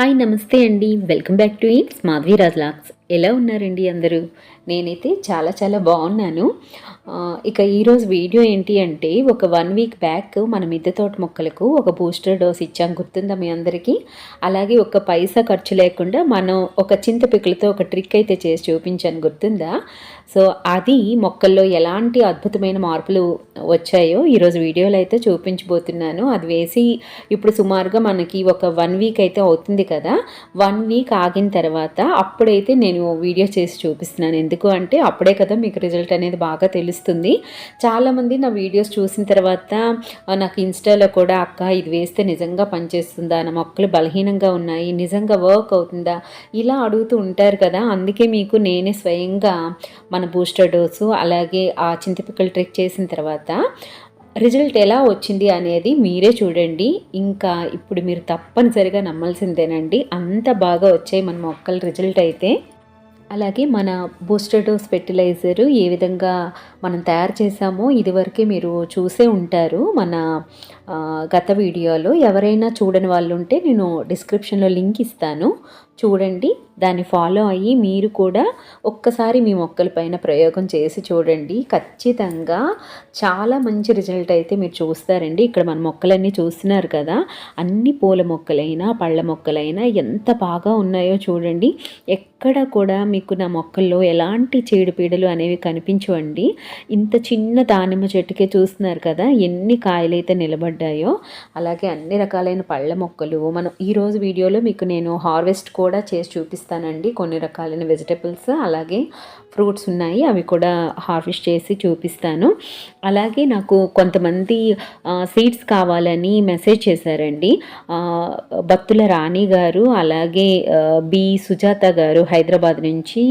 Hi namaste అండి. Welcome back to it's Madhavi రాజ్లాక్స్ ఎలా ఉన్నారండి అందరూ? నేనైతే చాలా చాలా బాగున్నాను. ఇక ఈరోజు వీడియో ఏంటి అంటే ఒక వన్ వీక్ బ్యాక్ మన మిద్దె తోట మొక్కలకు ఒక బూస్టర్ డోస్ ఇచ్చాం గుర్తుందా మీ అందరికీ? అలాగే ఒక పైసా ఖర్చు లేకుండా మనం ఒక చింత పిక్కలతో ఒక ట్రిక్ అయితే చేసి చూపించాను గుర్తుందా? సో అది మొక్కల్లో ఎలాంటి అద్భుతమైన మార్పులు వచ్చాయో ఈరోజు వీడియోలో అయితే చూపించబోతున్నాను. అది వేసి ఇప్పుడు సుమారుగా మనకి ఒక వన్ వీక్ అయితే అవుతుంది కదా? వన్ వీక్ ఆగిన తర్వాత అప్పుడైతే నేను వీడియో చేసి చూపిస్తున్నాను. ఎందుకు అంటే అప్పుడే కదా మీకు రిజల్ట్ అనేది బాగా తెలుస్తుంది. చాలామంది నా వీడియోస్ చూసిన తర్వాత నాకు ఇన్స్టాలో కూడా అక్క ఇది వేస్తే నిజంగా పనిచేస్తుందా? నా మొక్కలు బలహీనంగా ఉన్నాయి నిజంగా వర్క్ అవుతుందా? ఇలా అడుగుతూ ఉంటారు కదా. అందుకే మీకు నేనే స్వయంగా మన బూస్టర్ డోసు అలాగే ఆ చింతపిక్కలు ట్రెక్ చేసిన తర్వాత రిజల్ట్ ఎలా వచ్చింది అనేది మీరే చూడండి. ఇంకా ఇప్పుడు మీరు తప్పనిసరిగా నమ్మాల్సిందేనండి. అంత బాగా వచ్చాయి మన మొక్కల రిజల్ట్ అయితే. అలాగే మన బూస్టర్ డోస్ ఫెర్టిలైజరు ఏ విధంగా మనం తయారు చేసామో ఇదివరకే మీరు చూసే ఉంటారు. మన గత వీడియోలో ఎవరైనా చూడని వాళ్ళు ఉంటే నేను డిస్క్రిప్షన్లో లింక్ ఇస్తాను. చూడండి దాన్ని ఫాలో అయ్యి మీరు కూడా ఒక్కసారి మీ మొక్కల పైన ప్రయోగం చేసి చూడండి. ఖచ్చితంగా చాలా మంచి రిజల్ట్ అయితే మీరు చూస్తారండి. ఇక్కడ మన మొక్కలన్నీ చూస్తున్నారు కదా అన్ని పూల మొక్కలైనా పళ్ళ మొక్కలైనా ఎంత బాగా ఉన్నాయో చూడండి. ఎక్కడ కూడా మీకు నా మొక్కల్లో ఎలాంటి చీడపీడలు అనేవి కనిపించవండి. ఇంత చిన్న దానిమ్మ చెట్టుకే చూస్తున్నారు కదా ఎన్ని కాయలైతే నిలబడ్డాయో అలాగే అన్ని రకాలైన పళ్ళ మొక్కలు. మనం ఈరోజు వీడియోలో మీకు నేను హార్వెస్ట్ కూడా చేసి చూపిస్తానండి. కొన్ని రకాలైన వెజిటబుల్స్ అలాగే ఫ్రూట్స్ ఉన్నాయి అవి కూడా హార్వెస్ట్ చేసి చూపిస్తాను. అలాగే నాకు కొంతమంది సీడ్స్ కావాలని మెసేజ్ చేశారండి. భక్తుల బత్తుల రాణి గారు అలాగే బి సుజాత గారు హైదరాబాద్ నుంచి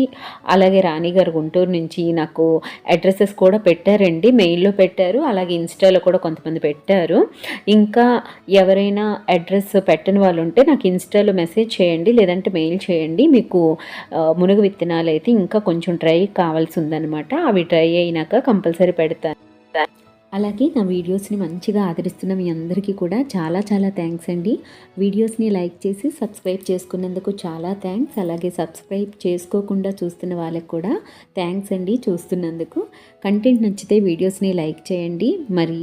అలాగే రాణి గారు గుంటూరు నుంచి నాకు అడ్రసెస్ కూడా పెట్టారండి. మెయిల్లో పెట్టారు అలాగే ఇన్స్టాలో కూడా కొంతమంది పెట్టారు. ఇంకా ఎవరైనా అడ్రస్ పెట్టని వాళ్ళు ఉంటే నాకు ఇన్స్టాలో మెసేజ్ చేయండి లేదంటే మెయిల్ చేయండి. మీకు మునుగు విత్తనాలు అయితే ఇంకా కొంచెం ట్రై కావాల్సి ఉందన్నమాట అవి ట్రై అయినాక కంపల్సరీ పెడతాను అలాగే నా వీడియోస్ని మంచిగా ఆదరిస్తున్న మీ అందరికీ కూడా చాలా చాలా థ్యాంక్స్ అండి. వీడియోస్ని లైక్ చేసి సబ్స్క్రైబ్ చేసుకున్నందుకు చాలా థ్యాంక్స్. అలాగే సబ్స్క్రైబ్ చేసుకోకుండా చూస్తున్న వాళ్ళకి కూడా థ్యాంక్స్ అండి చూస్తున్నందుకు. కంటెంట్ నచ్చితే వీడియోస్ని లైక్ చేయండి. మరి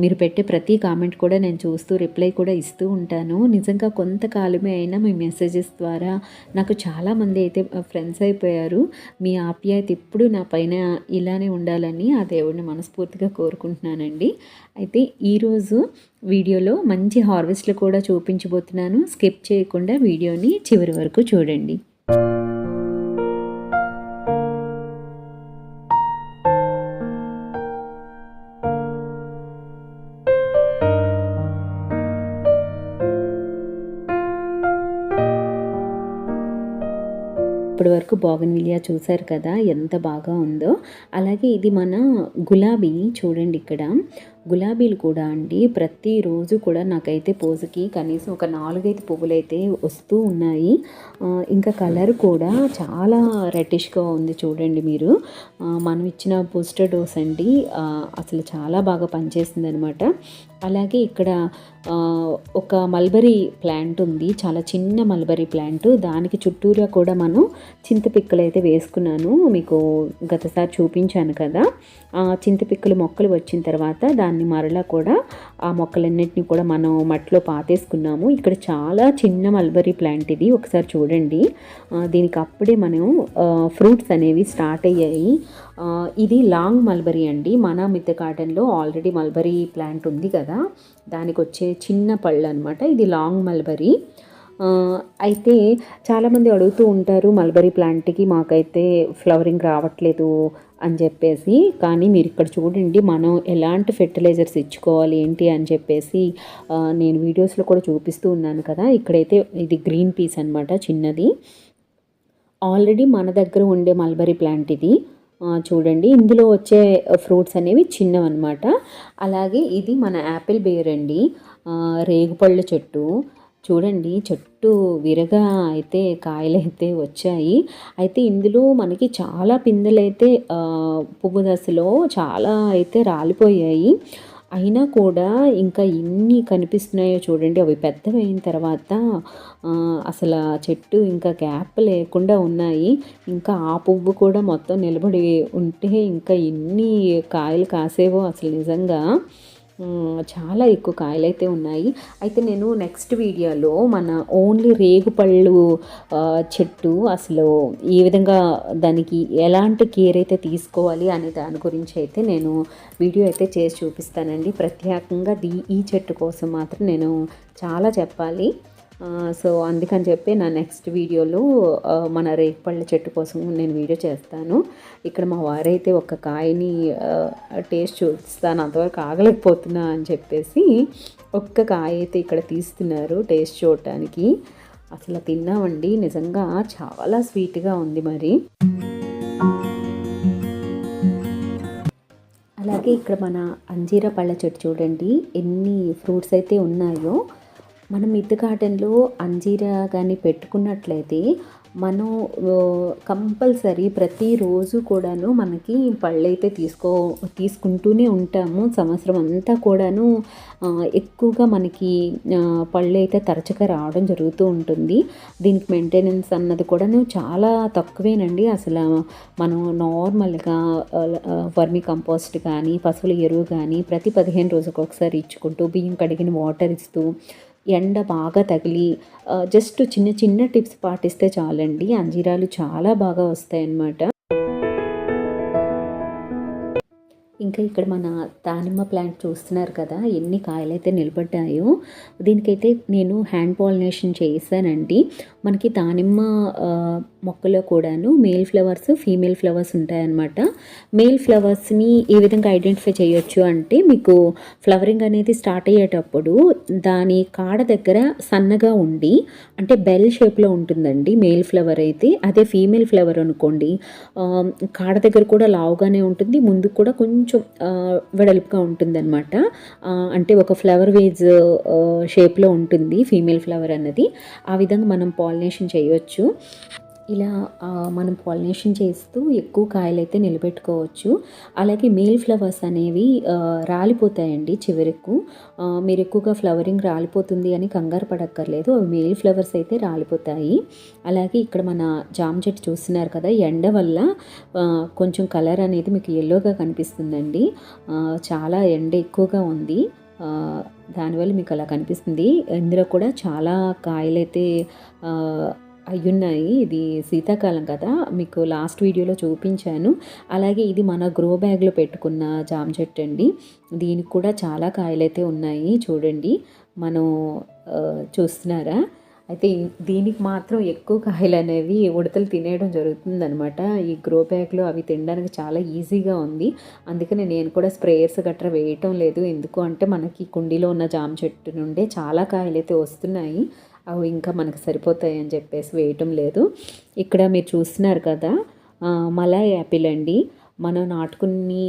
మీరు పెట్టే ప్రతి కామెంట్ కూడా నేను చూస్తూ రిప్లై కూడా ఇస్తూ ఉంటాను. నిజంగా కొంతకాలమే అయినా మీ మెసేజెస్ ద్వారా నాకు చాలామంది అయితే ఫ్రెండ్స్ అయిపోయారు. మీ ఆప్యాయత ఎప్పుడు నా పైన ఇలానే ఉండాలని ఆ దేవుడిని మనస్ఫూర్తిగా కోరుకుంటున్నానండి. అయితే ఈరోజు వీడియోలో మంచి హార్వెస్ట్లు కూడా చూపించబోతున్నాను. స్కిప్ చేయకుండా వీడియోని చివరి వరకు చూడండి. ఇప్పటి వరకు బాగన్విలియా చూశారు కదా ఎంత బాగా ఉందో. అలాగే ఇది మన గులాబీ చూడండి ఇక్కడ. గులాబీలు కూడా అండి ప్రతిరోజు కూడా నాకైతే పోజుకి కనీసం ఒక నాలుగైదు పువ్వులు అయితే వస్తూ ఉన్నాయి. ఇంకా కలర్ కూడా చాలా రెటిష్గా ఉంది చూడండి మీరు. మనం ఇచ్చిన బూస్టర్ డోస్ అండి అసలు చాలా బాగా పనిచేసింది అనమాట అలాగే ఇక్కడ ఒక మల్బరీ ప్లాంట్ ఉంది. చాలా చిన్న మల్బరీ ప్లాంట్. దానికి చుట్టూరా కూడా మనం చింతపిక్కలు అయితే వేసుకున్నాను. మీకు గతసారి చూపించాను కదా. ఆ చింతపిక్కలు మొక్కలు వచ్చిన తర్వాత దాన్ని మరలా కూడా ఆ మొక్కలన్నింటినీ కూడా మనం మట్టిలో పాతేసుకున్నాము. ఇక్కడ చాలా చిన్న మల్బరీ ప్లాంట్ ఇది. ఒకసారి చూడండి. దీనికి అప్పుడే మనం ఫ్రూట్స్ అనేవి స్టార్ట్ అయ్యాయి. ఇది లాంగ్ మల్బరీ అండి. మన మిద్దె గార్డెన్లో ఆల్రెడీ మల్బరీ ప్లాంట్ ఉంది కదా. దానికి వచ్చే చిన్న పళ్ళు అనమాట ఇది లాంగ్ మల్బరీ. అయితే చాలామంది అడుగుతూ ఉంటారు మల్బరీ ప్లాంట్కి మాకైతే ఫ్లవరింగ్ రావట్లేదు అని చెప్పేసి. కానీ మీరు ఇక్కడ చూడండి మనం ఎలాంటి ఫెర్టిలైజర్స్ ఇచ్చుకోవాలి ఏంటి అని చెప్పేసి నేను వీడియోస్లో కూడా చూపిస్తూ ఉన్నాను కదా. ఇక్కడైతే ఇది గ్రీన్ పీస్ అనమాట చిన్నది. ఆల్రెడీ మన దగ్గర ఉండే మల్బరీ ప్లాంట్ ఇది. చూడండి. ఇందులో వచ్చే ఫ్రూట్స్ అనేవి చిన్నవన్నమాట. అలాగే ఇది మన యాపిల్ బేర్ అండి రేగుపళ్ళ చెట్టు. చూడండి చెట్టు విరగా అయితే కాయలైతే వచ్చాయి. అయితే ఇందులో మనకి చాలా పిందెలైతే పువ్వు దశలో చాలా అయితే రాలిపోయాయి. అయినా కూడా ఇంకా ఎన్ని కనిపిస్తున్నాయో చూడండి. అవి పెద్దవైన తర్వాత అసలు ఆ చెట్టు ఇంకా గ్యాప్ లేకుండా ఉన్నాయి. ఇంకా ఆ పువ్వు కూడా మొత్తం నిలబడి ఉంటే ఇంకా ఎన్ని కాయలు కాసేవో అసలు నిజంగా చాలా ఎక్కువ కాయలు అయితే ఉన్నాయి. అయితే నేను నెక్స్ట్ వీడియోలో మన ఓన్లీ రేగుపళ్ళు చెట్టు అసలు ఏ విధంగా దానికి ఎలాంటి కేర్ అయితే తీసుకోవాలి అనే దాని గురించి అయితే నేను వీడియో అయితే చేసి చూపిస్తానండి. ప్రత్యేకంగా ఈ చెట్టు కోసం మాత్రం నేను చాలా చెప్పాలి. సో అందుకని చెప్పి నా నెక్స్ట్ వీడియోలో మన రేగుపళ్ళ చెట్టు కోసం నేను వీడియో చేస్తాను. ఇక్కడ మా వారైతే ఒక కాయని టేస్ట్ చూస్తాను అంతవరకు ఆగలేకపోతున్నా అని చెప్పేసి ఒక్క కాయ అయితే ఇక్కడ తీస్తున్నారు టేస్ట్ చూడటానికి. అసలు తిన్నామండి. నిజంగా చాలా స్వీట్గా ఉంది మరి. అలాగే ఇక్కడ మన అంజీరా పళ్ళ చెట్టు చూడండి. ఎన్ని ఫ్రూట్స్ అయితే ఉన్నాయో. మనం మిద్దె గార్డెన్లో అంజీరా కానీ పెట్టుకున్నట్లయితే మనం కంపల్సరీ ప్రతిరోజు కూడాను మనకి పళ్ళైతే తీసుకో తీసుకుంటూనే ఉంటాము. సంవత్సరం అంతా కూడాను ఎక్కువగా మనకి పళ్ళు అయితే తరచుగా రావడం జరుగుతూ ఉంటుంది. దీనికి మెయింటెనెన్స్ అన్నది కూడాను చాలా తక్కువేనండి. అసలు మనం నార్మల్గా వర్మి కంపోస్ట్ కానీ పశువుల ఎరువు కానీ ప్రతి పదిహేను రోజులకు ఒకసారి ఇచ్చుకుంటూ బియ్యం కడిగిన వాటర్ ఇస్తూ ఎండ బాగా తగిలి జస్ట్ చిన్న చిన్న టిప్స్ పాటిస్తే చాలండి. అంజీరాలు చాలా బాగా వస్తాయన్నమాట. ఇంకా ఇక్కడ మన దానిమ్మ ప్లాంట్ చూస్తున్నారు కదా ఎన్ని కాయలు అయితే నిలబడ్డాయో. దీనికైతే నేను హ్యాండ్ పాలినేషన్ చేశానండి. మనకి దానిమ్మ మొక్కలో కూడాను మేల్ ఫ్లవర్స్ ఫీమేల్ ఫ్లవర్స్ ఉంటాయన్నమాట. మేల్ ఫ్లవర్స్ని ఏ విధంగా ఐడెంటిఫై చేయొచ్చు అంటే మీకు ఫ్లవరింగ్ అనేది స్టార్ట్ అయ్యేటప్పుడు దాని కాడ దగ్గర సన్నగా ఉండి అంటే బెల్ షేప్లో ఉంటుందండి మేల్ ఫ్లవర్ అయితే. అదే ఫీమేల్ ఫ్లవర్ అనుకోండి కాడ దగ్గర కూడా లావుగానే ఉంటుంది ముందుకు కూడా కొంచెం వెడల్పుగా ఉంటుందన్నమాట. అంటే ఒక ఫ్లవర్ వేజ్ షేప్లో ఉంటుంది ఫీమేల్ ఫ్లవర్ అన్నది. ఆ విధంగా మనం పాలినేషన్ చేయవచ్చు ఇలా మనం పాలినేషన్ చేస్తూ ఎక్కువ కాయలైతే నిలబెట్టుకోవచ్చు. అలాగే మేల్ ఫ్లవర్స్ అనేవి రాలిపోతాయండి చివరకు. మీరు ఎక్కువగా ఫ్లవరింగ్ రాలిపోతుంది అని కంగారు పడక్కర్లేదు. అవి మేల్ ఫ్లవర్స్ అయితే రాలిపోతాయి. అలాగే ఇక్కడ మన జామ చెట్టు చూస్తున్నారు కదా ఎండ వల్ల కొంచెం కలర్ అనేది మీకు ఎల్లోగా కనిపిస్తుందండి. చాలా ఎండ ఎక్కువగా ఉంది. దానివల్ల మీకు అలా కనిపిస్తుంది. ఇందులో కూడా చాలా కాయలైతే అయ్యున్నాయి. ఇది శీతాకాలం కదా. మీకు లాస్ట్ వీడియోలో చూపించాను. అలాగే ఇది మన గ్రో బ్యాగ్లో పెట్టుకున్న జామ చెట్టు అండి. దీనికి కూడా చాలా కాయలైతే ఉన్నాయి. చూడండి. మనం చూస్తున్నారా? అయితే దీనికి మాత్రం ఎక్కువ కాయలు అనేవి ఉడతలు తినేయడం జరుగుతుందనమాట ఈ గ్రో బ్యాగ్లో అవి తినడానికి చాలా ఈజీగా ఉంది. అందుకనే నేను కూడా స్ప్రేయర్స్ గట్రా వేయటం లేదు. ఎందుకు అంటే మనకి కుండీలో ఉన్న జామ చెట్టు నుండే చాలా కాయలు అయితే వస్తున్నాయి. అవి ఇంకా మనకు సరిపోతాయి అని చెప్పేసి వేయటం లేదు. ఇక్కడ మీరు చూస్తున్నారు కదా మలై యాపిల్ అండి. మనం నాటుకుని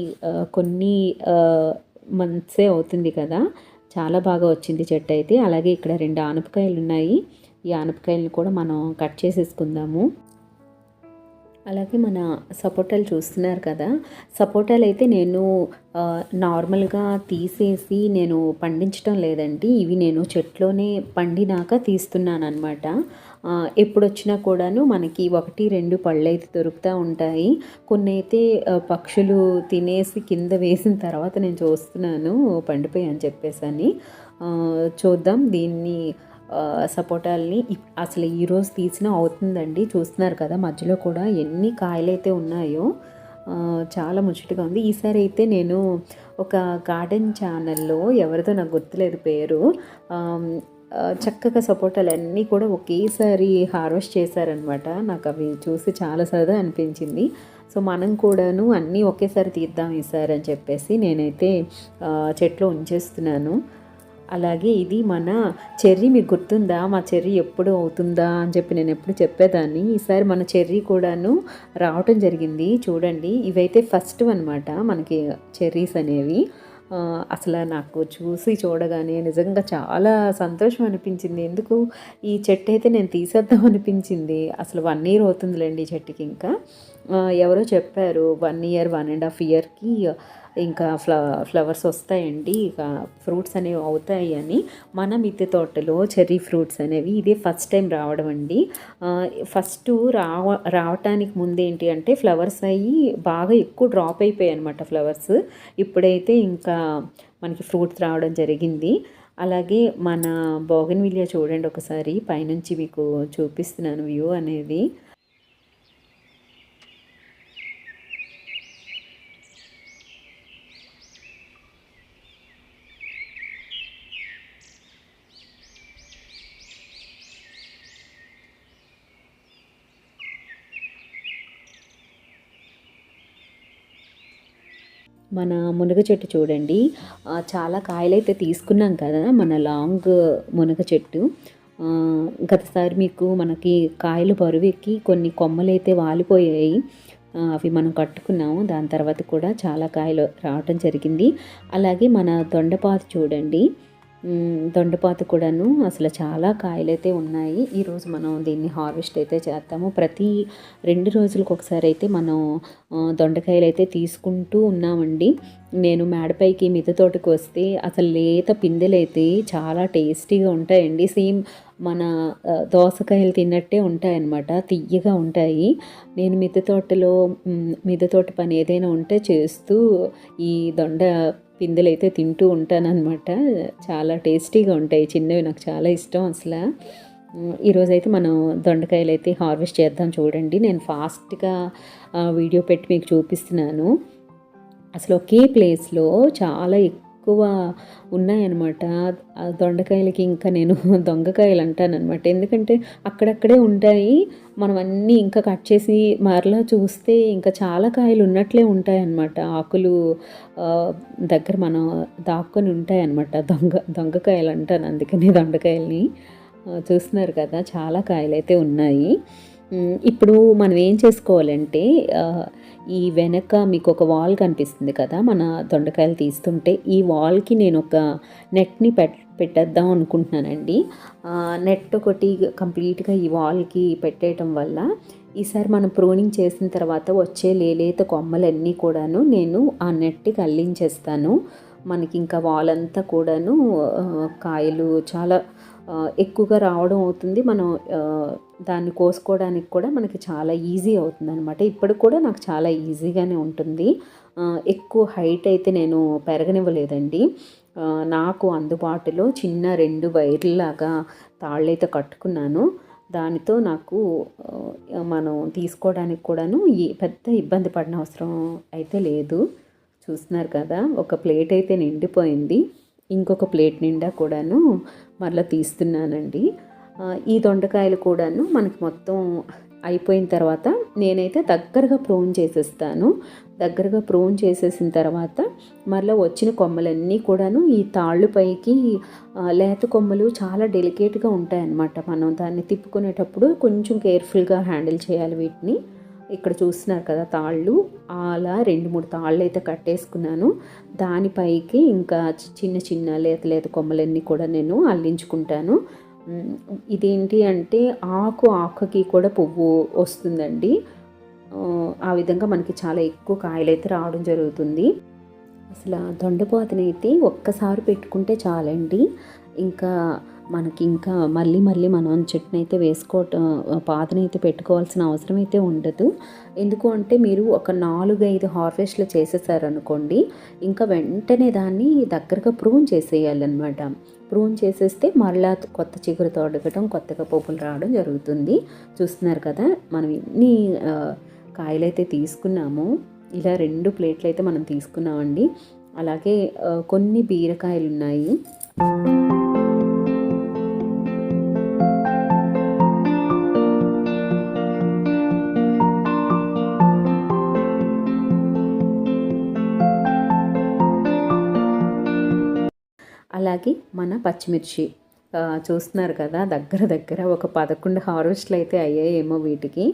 కొన్ని మంత్సే అవుతుంది కదా చాలా బాగా వచ్చింది చెట్టు అయితే. అలాగే ఇక్కడ రెండు ఆనపకాయలు ఉన్నాయి. ఈ ఆనపకాయలను కూడా మనం కట్ చేసేసుకుందాము. అలాగే మన సపోటాలు చూస్తున్నారు కదా సపోటాలు అయితే నేను నార్మల్గా తీసేసి నేను పండించడం లేదండి. ఇవి నేను చెట్లోనే పండినాక తీస్తున్నాను అనమాట ఎప్పుడొచ్చినా కూడాను మనకి ఒకటి రెండు పళ్ళు అయితే దొరుకుతూ ఉంటాయి. కొన్ని అయితే పక్షులు తినేసి కింద వేసిన తర్వాత నేను చూస్తున్నాను పండిపోయి అని చెప్పేసి అని చూద్దాం దీన్ని సపోటాల్ని అసలు ఈరోజు తీసిన అవుతుందండి. చూస్తున్నారు కదా మధ్యలో కూడా ఎన్ని కాయలైతే ఉన్నాయో చాలా ముచ్చటగా ఉంది. ఈసారి అయితే నేను ఒక గార్డెన్ ఛానల్లో ఎవరితో నాకు గుర్తులేదు పేరు చక్కగా సపోటాలు అన్నీ కూడా ఒకేసారి హార్వెస్ట్ చేశారనమాట నాకు అవి చూసి చాలా సరదా అనిపించింది. సో మనం కూడాను అన్నీ ఒకేసారి తీద్దాం ఈసారి అని చెప్పేసి నేనైతే చెట్లు ఉంచేస్తున్నాను. అలాగే ఇది మన చెర్రీ మీకు గుర్తుందా? మా చెర్రీ ఎప్పుడు అవుతుందా అని చెప్పి నేను ఎప్పుడు చెప్పేదాన్ని. ఈసారి మన చెర్రీ కూడాను రావటం జరిగింది. చూడండి ఇవైతే ఫస్ట్ అనమాట మనకి చెర్రీస్ అనేవి. అసలు నాకు చూసి చూడగానే నిజంగా చాలా సంతోషం అనిపించింది. ఎందుకు? ఈ చెట్టు అయితే నేను తీసేద్దాం అనిపించింది. అసలు వన్ ఇయర్ అవుతుందిలేండి ఈ చెట్టుకి ఇంకా. ఎవరో చెప్పారు one year one and half ఇయర్కి ఇంకా ఫ్ల ఫ్లవర్స్ వస్తాయండి. ఇక ఫ్రూట్స్ అనేవి అవుతాయి అని. మన మిద్దె తోటలో చెర్రీ ఫ్రూట్స్ అనేవి ఇదే ఫస్ట్ టైం రావడం అండి. ఫస్ట్ రావ రావటానికి ముందేంటి అంటే ఫ్లవర్స్ అయ్యి బాగా ఎక్కువ డ్రాప్ అయిపోయాయి అనమాట ఫ్లవర్స్. ఇప్పుడైతే ఇంకా మనకి ఫ్రూట్స్ రావడం జరిగింది. అలాగే మన బోగన్ విలియా చూడండి ఒకసారి. పైనుంచి మీకు చూపిస్తున్నాను వ్యూ అనేది. మన మునగ చెట్టు చూడండి. చాలా కాయలైతే తీసుకున్నాం కదా మన లాంగ్ మునగ చెట్టు. గతసారి మీకు మనకి కాయలు బరువెక్కి కొన్ని కొమ్మలైతే వాలిపోయాయి. అవి మనం కట్టుకున్నాము. దాని తర్వాత కూడా చాలా కాయలు రావటం జరిగింది. అలాగే మన దొండపాతి చూడండి. దొండపాత కూడాను అసలు చాలా కాయలైతే ఉన్నాయి. ఈరోజు మనం దీన్ని హార్వెస్ట్ అయితే చేస్తాము. ప్రతి రెండు రోజులకు ఒకసారి అయితే మనం దొండకాయలు అయితే తీసుకుంటూ ఉన్నామండి. నేను మేడపైకి మిద్దె తోటకు వస్తే అసలు లేత పిందెలైతే చాలా టేస్టీగా ఉంటాయండి. సేమ్ మన దోసకాయలు తిన్నట్టే ఉంటాయన్నమాట. తియ్యగా ఉంటాయి. నేను మిద్దె తోటలో మ్, మిద్దె తోట పని ఏదైనా ఉంటే చేస్తూ ఈ దొండ పిందెలు అయితే తింటూ ఉంటానన్నమాట. చాలా టేస్టీగా ఉంటాయి. చిన్నవి నాకు చాలా ఇష్టం అసలు. ఈరోజైతే మనం దొండకాయలు అయితే హార్వెస్ట్ చేద్దాం చూడండి. నేను ఫాస్ట్గా వీడియో పెట్టి మీకు చూపిస్తున్నాను. అసలు ఒకే ప్లేస్లో చాలా ఎక్కువ ఎక్కువ ఉన్నాయన్నమాట. ఆ దొండకాయలకి ఇంకా నేను దొంగకాయలు అంటానన్నమాట ఎందుకంటే అక్కడక్కడే ఉంటాయి. మనం అన్నీ ఇంకా కట్ చేసి మరలా చూస్తే ఇంకా చాలా కాయలు ఉన్నట్లే ఉంటాయన్నమాట. ఆకులు దగ్గర మనం దాక్కొని ఉంటాయన్నమాట. దొంగ దొంగకాయలు అంటాను అందుకని దొండకాయల్ని. చూస్తున్నారు కదా చాలా కాయలు అయితే ఉన్నాయి. ఇప్పుడు మనం ఏం చేసుకోవాలంటే ఈ వెనక మీకు ఒక వాల్ కనిపిస్తుంది కదా మన దొండకాయలు తీస్తుంటే ఈ వాల్కి నేను ఒక నెట్ని పెట్ పెట్టేద్దాం అనుకుంటున్నానండి. నెట్ ఒకటి కంప్లీట్గా ఈ వాల్కి పెట్టేయటం వల్ల ఈసారి మనం ప్రూనింగ్ చేసిన తర్వాత వచ్చే లేలేత కొమ్మలన్నీ కూడాను నేను ఆ నెట్కి అల్లించేస్తాను. మనకి ఇంకా వాల్ అంతా కూడాను కాయలు చాలా ఎక్కువగా రావడం అవుతుంది. మనం దాన్ని కోసుకోవడానికి కూడా మనకి చాలా ఈజీ అవుతుంది అనమాట ఇప్పుడు కూడా నాకు చాలా ఈజీగానే ఉంటుంది. ఎక్కువ హైట్ అయితే నేను పెరగనివ్వలేదండి. నాకు అందుబాటులో చిన్న రెండు వైర్లాగా తాళ్ళైతే కట్టుకున్నాను. దానితో నాకు మనం తీసుకోవడానికి కూడాను ఈ పెద్ద ఇబ్బంది పడిన అవసరం అయితే లేదు. చూస్తున్నారు కదా ఒక ప్లేట్ అయితే నిండిపోయింది. ఇంకొక ప్లేట్ నిండా కూడాను మరలా తీస్తున్నానండి. ఈ దొండకాయలు కూడాను మనకి మొత్తం అయిపోయిన తర్వాత నేనైతే దగ్గరగా ప్రోన్ చేసేస్తాను. దగ్గరగా ప్రోన్ చేసేసిన తర్వాత మరలా వచ్చిన కొమ్మలన్నీ కూడాను ఈ తాళ్ళు పైకి లేత కొమ్మలు చాలా డెలికేట్గా ఉంటాయన్నమాట. మనం దాన్ని తిప్పుకునేటప్పుడు కొంచెం కేర్ఫుల్గా హ్యాండిల్ చేయాలి వీటిని. ఇక్కడ చూస్తున్నారు కదా తాళ్ళు. అలా రెండు మూడు తాళ్ళు అయితే కట్టేసుకున్నాను. దానిపైకి ఇంకా చిన్న చిన్న లేత లేత కొమ్మలన్నీ కూడా నేను అల్లించుకుంటాను. ఇదేంటి అంటే ఆకు ఆకుకి కూడా పువ్వు వస్తుందండి. ఆ, విధంగా మనకి చాలా ఎక్కువ కాయలైతే రావడం జరుగుతుంది. అసలు ఆ ఒక్కసారి పెట్టుకుంటే చాలండి. ఇంకా మనకి ఇంకా మళ్ళీ మళ్ళీ మనం చెట్టుని అయితే వేసుకోవటం పాతనైతే పెట్టుకోవాల్సిన అవసరం అయితే ఉండదు. ఎందుకు అంటే మీరు ఒక నాలుగు ఐదు హార్వెస్ట్లు చేసేసారనుకోండి ఇంకా వెంటనే దాన్ని దగ్గరగా ప్రూన్ చేసేయాలన్నమాట. ప్రూన్ చేసేస్తే మరలా కొత్త చిగురు తొడగటం కొత్తగా పువ్వులు రావడం జరుగుతుంది. చూస్తున్నారు కదా మనం ఇన్ని కాయలైతే తీసుకున్నాము ఇలా రెండు ప్లేట్లు అయితే మనం తీసుకున్నామండి. అలాగే కొన్ని బీరకాయలు ఉన్నాయి అలాగే మన పచ్చిమిర్చి. చూస్తున్నారు కదా దగ్గర దగ్గర ఒక పదకొండు హార్వెస్ట్లు అయితే అయ్యాయేమో వీటికి.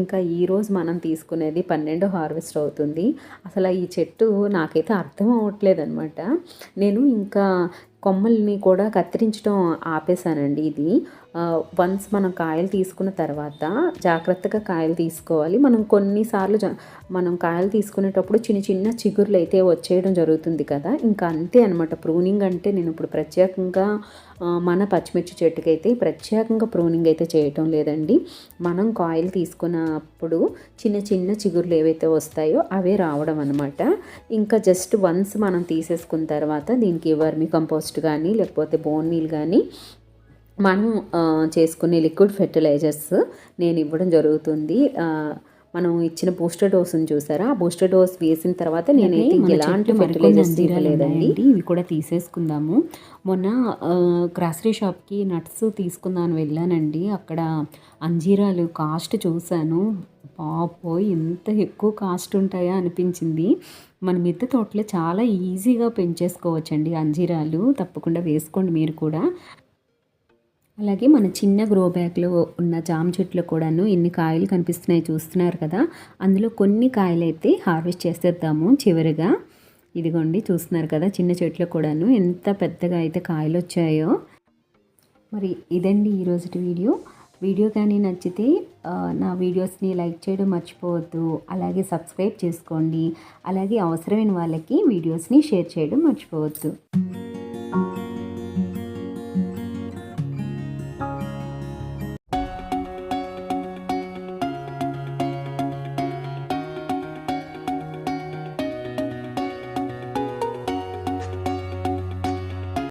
ఇంకా ఈరోజు మనం తీసుకునేది పన్నెండు హార్వెస్ట్ అవుతుంది. అసలు ఈ చెట్టు నాకైతే అర్థం అవ్వట్లేదు అనమాట నేను ఇంకా కొమ్మల్ని కూడా కత్తిరించడం ఆపేశానండి ఇది. వన్స్ మనం కాయలు తీసుకున్న తర్వాత జాగ్రత్తగా కాయలు తీసుకోవాలి. మనం కొన్నిసార్లు జ- మనం కాయలు తీసుకునేటప్పుడు చిన్న చిన్న చిగుర్లు అయితే వచ్చేయడం జరుగుతుంది కదా. ఇంకా అంతే అనమాట ప్రూనింగ్ అంటే నేను ఇప్పుడు ప్రత్యేకంగా మన పచ్చిమిర్చి చెట్టుకైతే ప్రత్యేకంగా ప్రూనింగ్ అయితే చేయటం లేదండి. మనం కాయలు తీసుకున్నప్పుడు చిన్న చిన్న చిగుర్లు ఏవైతే వస్తాయో అవే రావడం అనమాట ఇంకా జస్ట్ వన్స్ మనం తీసేసుకున్న తర్వాత దీనికి వర్మి కంపోస్ట్ కానీ లేకపోతే బోన్ మీల్ కానీ మనం చేసుకునే లిక్విడ్ ఫెర్టిలైజర్స్ నేను ఇవ్వడం జరుగుతుంది. మనం ఇచ్చిన బూస్టర్ డోస్ని చూసారా? ఆ బూస్టర్ డోస్ వేసిన తర్వాత నేనైతే మన ఎలాంటి ఫెర్టిలైజర్స్ ఉన్నాయండి. ఇవి కూడా తీసేసుకుందాము. మొన్న గ్రాసరీ షాప్కి నట్స్ తీసుకుందామని వెళ్ళానండి. అక్కడ అంజీరాలు కాస్ట్ చూశాను. పాపోయ్ ఎంత ఎక్కువ కాస్ట్ ఉంటాయా అనిపించింది. మన మిద్దె తోటలో చాలా ఈజీగా పెంచేసుకోవచ్చండి అంజీరాలు. తప్పకుండా వేసుకోండి మీరు కూడా. అలాగే మన చిన్న గ్రో బ్యాగ్లో ఉన్న జామ చెట్లు కూడాను ఎన్ని కాయలు కనిపిస్తున్నాయి చూస్తున్నారు కదా. అందులో కొన్ని కాయలు అయితే హార్వెస్ట్ చేసేద్దాము చివరిగా. ఇదిగోండి చూస్తున్నారు కదా చిన్న చెట్లు కూడాను ఎంత పెద్దగా అయితే కాయలు వచ్చాయో. మరి ఇదండి ఈరోజు వీడియో. వీడియో కానీ నచ్చితే నా వీడియోస్ని లైక్ చేయడం మర్చిపోవద్దు. అలాగే సబ్స్క్రైబ్ చేసుకోండి. అలాగే అవసరమైన వాళ్ళకి వీడియోస్ని షేర్ చేయడం మర్చిపోవద్దు.